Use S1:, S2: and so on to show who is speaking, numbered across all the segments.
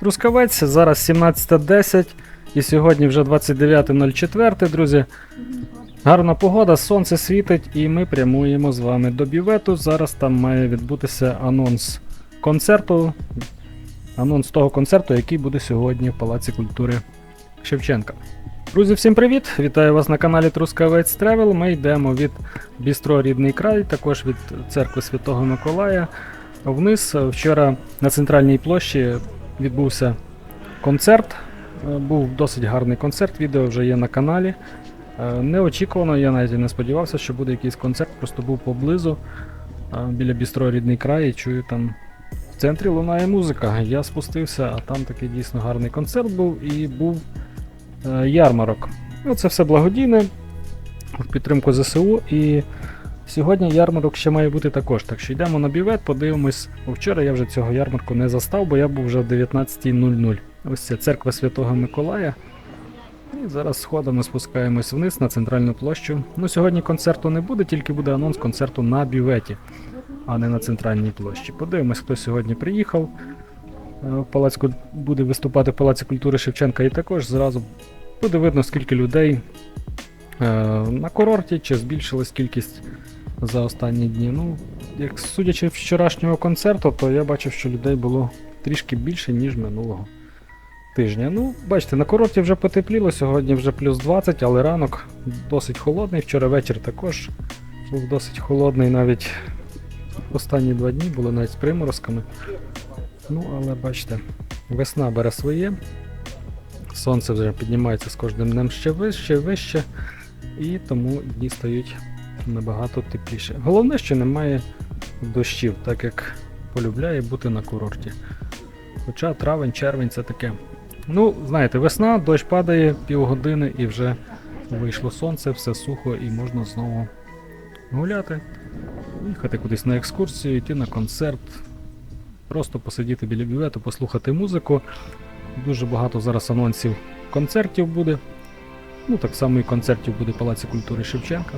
S1: Трускавець, зараз 17.10 і сьогодні вже 29.04, друзі. Гарна погода, сонце світить, і ми прямуємо з вами до бювету. Зараз там має відбутися анонс концерту. Анонс того концерту, який буде сьогодні в Палаці культури Шевченка. Друзі, всім привіт! Вітаю вас на каналі Трускавець Тревел. Ми йдемо від Бістро Рідний край, також від церкви Святого Миколая. Вниз вчора на центральній площі відбувся концерт. Е, Був досить гарний концерт, відео вже є на каналі. Е, Неочікувано, я навіть не сподівався, що буде якийсь концерт, просто був поблизу е, біля Бістро Рідний край і чую там в центрі лунає музика. Я спустився, а там такий дійсно гарний концерт був і був ярмарок. Ну, це все благодійне в підтримку ЗСУ. І сьогодні ярмарок ще має бути також. Так що йдемо на бівет, подивимось. Бо Вчора я вже цього ярмарку не застав, бо я був вже в 19.00. Ось це церква Святого Миколая. І зараз сходами спускаємось вниз на центральну площу. Ну, сьогодні концерту не буде, тільки буде анонс концерту на бюветі, а не на центральній площі. Подивимось, хто сьогодні приїхав. Е, Палац буде виступати в Палаці культури Шевченка і також зразу буде видно, скільки людей е, на курорті, чи збільшилась кількість за останні дні. Ну, як судячи з вчорашнього концерту, то я бачив, що людей було трішки більше, ніж минулого тижня. Ну, бачите, на курорті вже потепліло, сьогодні вже плюс 20, але ранок досить холодний. Вчора вечір також був досить холодний, навіть останні два дні були навіть з приморозками. Ну, але бачите, весна бере своє. Сонце вже піднімається з кожним днем ще вище, вище, і тому дні стають набагато тепліше. Головне, що немає дощів, так як полюбляє бути на курорті. Хоча травень, червень це таке. Ну, знаєте, весна, дощ падає півгодини і вже вийшло сонце, все сухо і можна знову гуляти, їхати кудись на екскурсію, йти на концерт, просто посидіти біля бювету, послухати музику. Дуже багато зараз анонсів концертів буде. Ну, так само і концертів буде в Палаці культури Шевченка.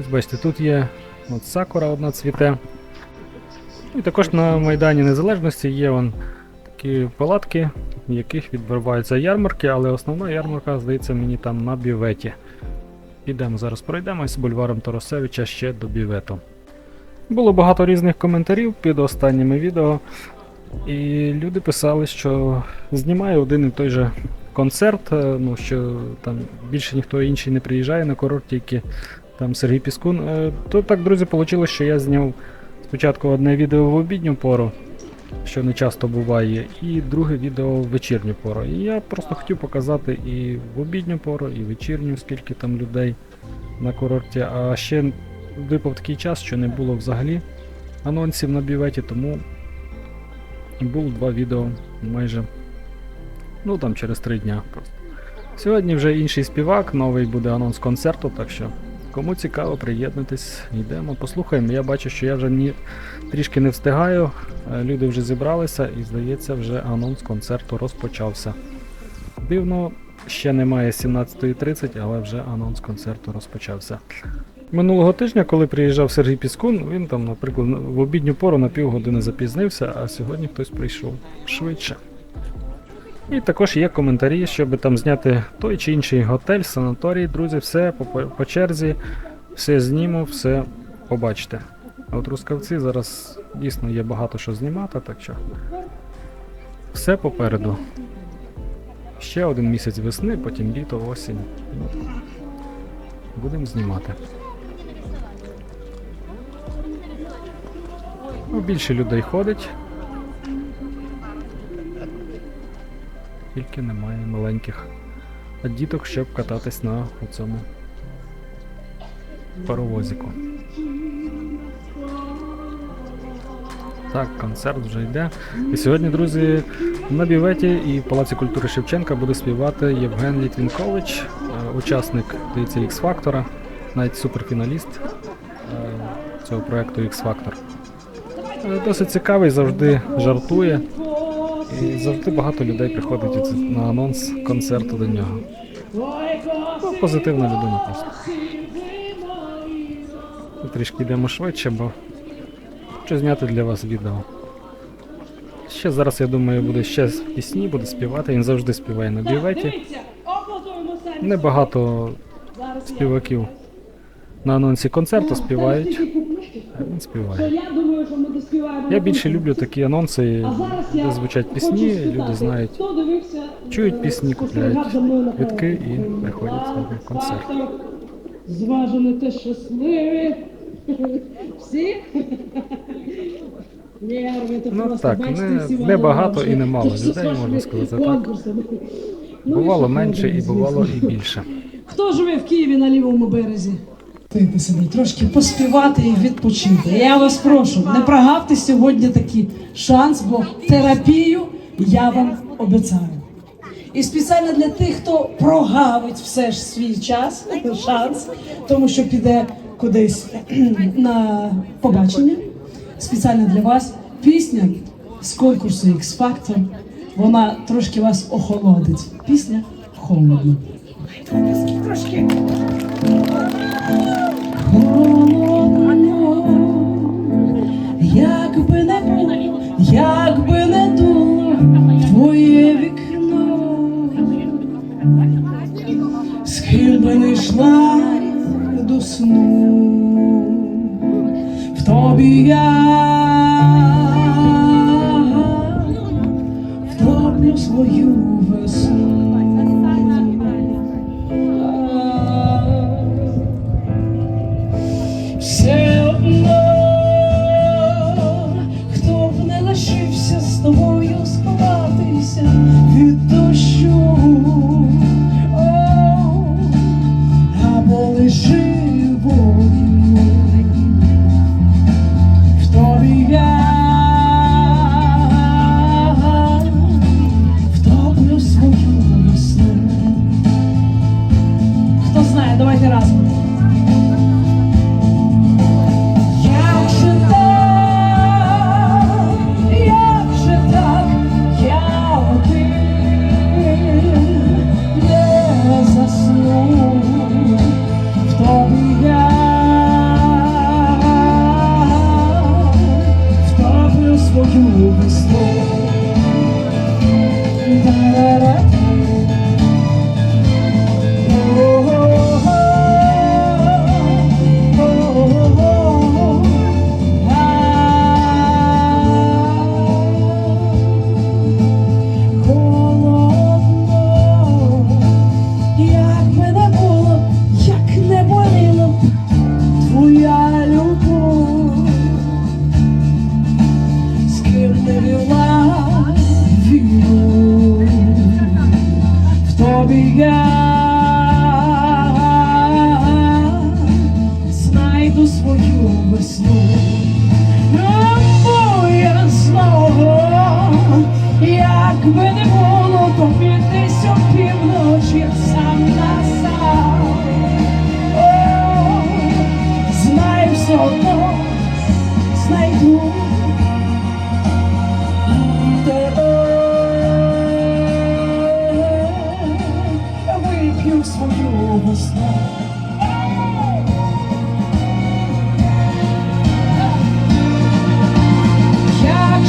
S1: Ось бачите, тут є от сакура одна цвіте. І також на Майдані Незалежності є вон такі палатки, в яких відбуваються ярмарки, але основна ярмарка, здається, мені там на бюветі. Ідемо зараз пройдемось бульваром Тарасевича ще до бювету. Було багато різних коментарів під останніми відео. І люди писали, що знімає один і той же концерт, е, ну що там більше ніхто інший не приїжджає на курорт, тільки там Сергій Піскун. Е, То так, друзі, вийшло, що я зняв спочатку одне відео в обідню пору, що не часто буває, і друге відео в вечірню пору. І я просто хотів показати і в обідню пору, і в вечірню, скільки там людей на курорті. А ще випав такий час, що не було взагалі анонсів на біветі, тому було два відео майже. Ну там через три дня просто. Сьогодні вже інший співак, новий буде анонс концерту, так що кому цікаво, приєднуйтесь, йдемо, послухаємо. Я бачу, що я вже ні, трішки не встигаю. е, Люди вже зібралися і здається, вже анонс концерту розпочався. Дивно, ще немає 17.30, але вже анонс концерту розпочався. Минулого тижня, коли приїжджав Сергій Піскун, він там, наприклад, в обідню пору на півгодини запізнився, а сьогодні хтось прийшов швидше. І також є коментарі, щоб там зняти той чи інший готель, санаторій, друзі, все по, по- черзі, все зніму, все побачите. А от Рускавці зараз дійсно є багато що знімати, так що все попереду. Ще один місяць весни, потім літо, осінь. Будемо знімати. Ну, більше людей ходить. Тільки немає маленьких діток, щоб кататись на цьому паровозику. Так, концерт вже йде. І сьогодні, друзі, на біветі і в Палаці культури Шевченка буде співати Євген Літвінкович, е, учасник здається, X Factor, навіть суперфіналіст е, цього проекту X Factor. Е, Досить цікавий, завжди жартує. І завжди багато людей приходить на анонс концерту до нього. Ну, позитивна людина просто. Трішки йдемо швидше, бо хочу зняти для вас відео. Ще зараз, я думаю, буде ще пісні, буде співати. Він завжди співає на бюветі. Небагато співаків на анонсі концерту співають,
S2: Зараз такі публічки,
S1: а він співає.
S2: я
S1: більше люблю такі анонси, де звучать пісні, люди знають. чують
S2: е,
S1: пісні, купляють
S2: за
S1: квитки і приходять на концерт.
S2: Зважені та щасливі. Всі?
S1: Ну, так, не- не багато і не мало людей, можна сказати так.
S2: Ну,
S1: Бувало менше і бувало і більше.
S2: Хто живе в Києві на лівому березі? Пити собі, трошки поспівати і відпочити. Я вас прошу, не прогавте сьогодні такий шанс, бо терапію я вам обіцяю. І спеціально для тих, хто прогавить все ж свій час, шанс, тому що піде кудись на побачення. Спеціально для вас пісня з конкурсу X Factor. Вона трошки вас охолодить. Пісня холодно. Трошки. Би не було, як би не дуло твоє вікно, з ким би не йшла до сну, в тобі я втоплю свою весну. Хто знає, давайте знайду. Вип'ю свою весну. Як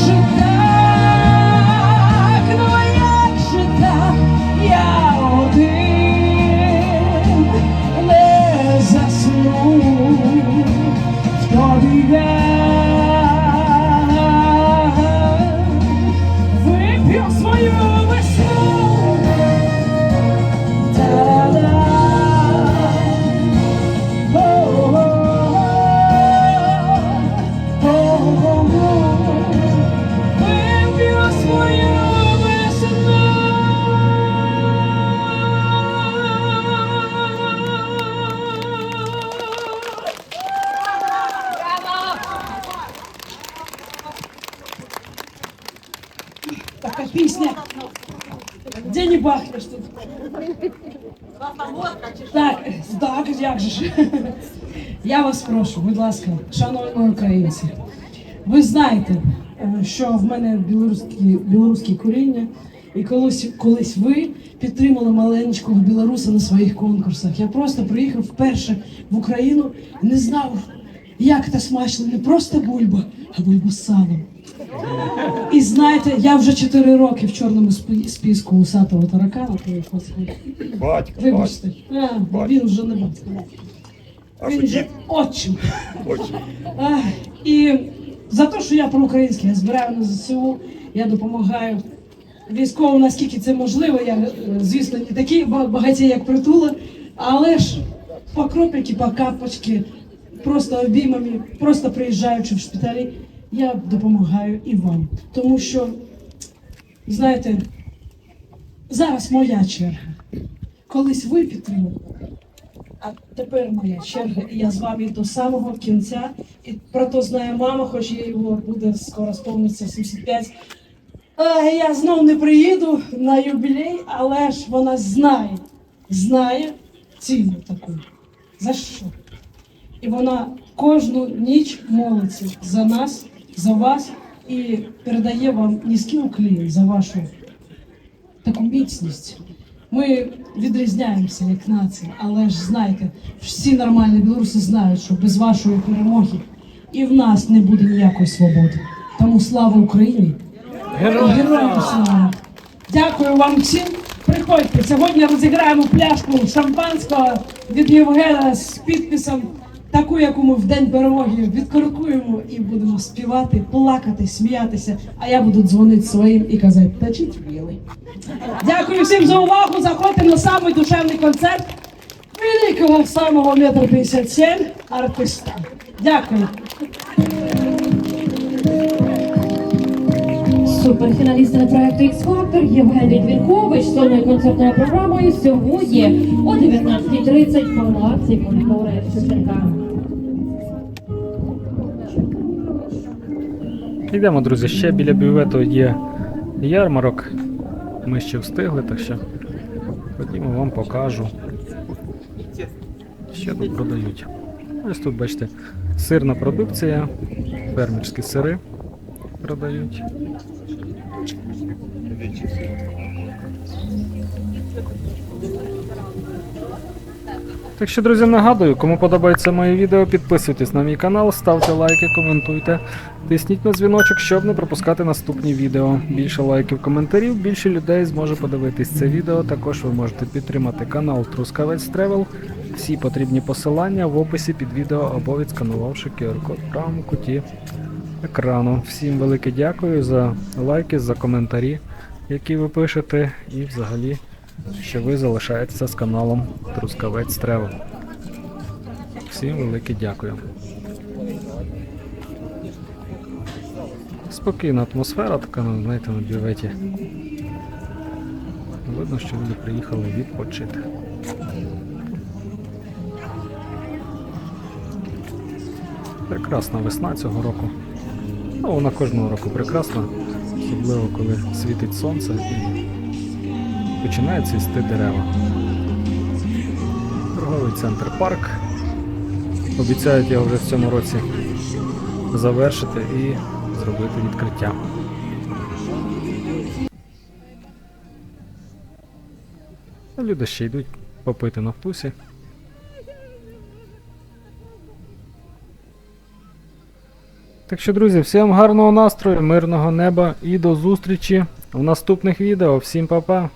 S2: бахнеш тут? Так, так, як же ж. Я вас прошу, будь ласка, шановні українці. Ви знаєте, е, що в мене білоруські, білоруське коріння, і колись, колись ви підтримали маленького білоруса на своїх конкурсах. Я просто приїхав вперше в Україну не знав, як це смачно, не просто бульба, а бульба з салом. І знаєте, я вже 4 роки в чорному спи- списку усатого таракана. то я хочу-
S3: Батько, батько,
S2: Вибачте, а, він вже не батько. Він вже отчим.
S3: хоче.
S2: І за те, що я проукраїнський, я збираю на ЗСУ, я допомагаю військовим, наскільки це можливо. Я, е, звісно, не такі ба- багаті, як притула, але ж по кропельки, по капочки, просто обіймами, просто приїжджаючи в шпиталі, я допомагаю і вам. Тому що, знаєте, зараз моя черга. Колись ви підтримали. А тепер моя черга, і я з вами до самого кінця. І про то знає мама, хоч їй його буде скоро сповниться 75. А, я знов не приїду на юбілей, але ж вона знає, знає ціну таку. За що? І вона кожну ніч молиться за нас, за вас і передає вам низький уклін за вашу таку міцність. Ми відрізняємося як нація, але ж знаєте, всі нормальні білоруси знають, що без вашої перемоги і в нас не буде ніякої свободи. Тому слава Україні! Героям слава! Дякую вам всім. Приходьте. Сьогодні розіграємо пляшку шампанського від Євгена з підписом, таку, яку ми в день перемоги відкоркуємо і будемо співати, плакати, сміятися. А я буду дзвонити своїм і казати, тачіть білий. Дякую всім за увагу. Заходьте на самий душевний концерт великого самого метр 57 артиста. Дякую.
S4: Суперфіналісти проекту X-Factor Євген Літвінкович з сольною концертною програмою сьогодні о 19.30 в палаці культури Шевченка.
S1: Йдемо, друзі, ще біля бювету є ярмарок. Ми ще встигли, так що ходімо вам покажу. Що тут продають. Ось тут, бачите, сирна продукція, фермерські сири продають. Так що, друзі, нагадую, кому подобається моє відео, підписуйтесь на мій канал, ставте лайки, коментуйте, тисніть на дзвіночок, щоб не пропускати наступні відео. Більше лайків, коментарів, більше людей зможе подивитись це відео. Також ви можете підтримати канал Трускавець Тревел. Всі потрібні посилання в описі під відео або відсканувавши QR-код в куті екрану. Всім велике дякую за лайки, за коментарі, які ви пишете, і взагалі, що ви залишаєтеся з каналом Трускавець Тревел. Всім велике дякую. Спокійна атмосфера така, ну, знаєте, на бюветі. Видно, що люди приїхали відпочити. Прекрасна весна цього року. Ну, вона кожного року прекрасна, особливо коли світить сонце і починають цвісти дерева. Торговий центр парк. Обіцяють його вже в цьому році завершити і зробити відкриття. Люди ще йдуть попити на вкусі. Так що, друзі, всім гарного настрою, мирного неба і до зустрічі в наступних відео. Всім па-па!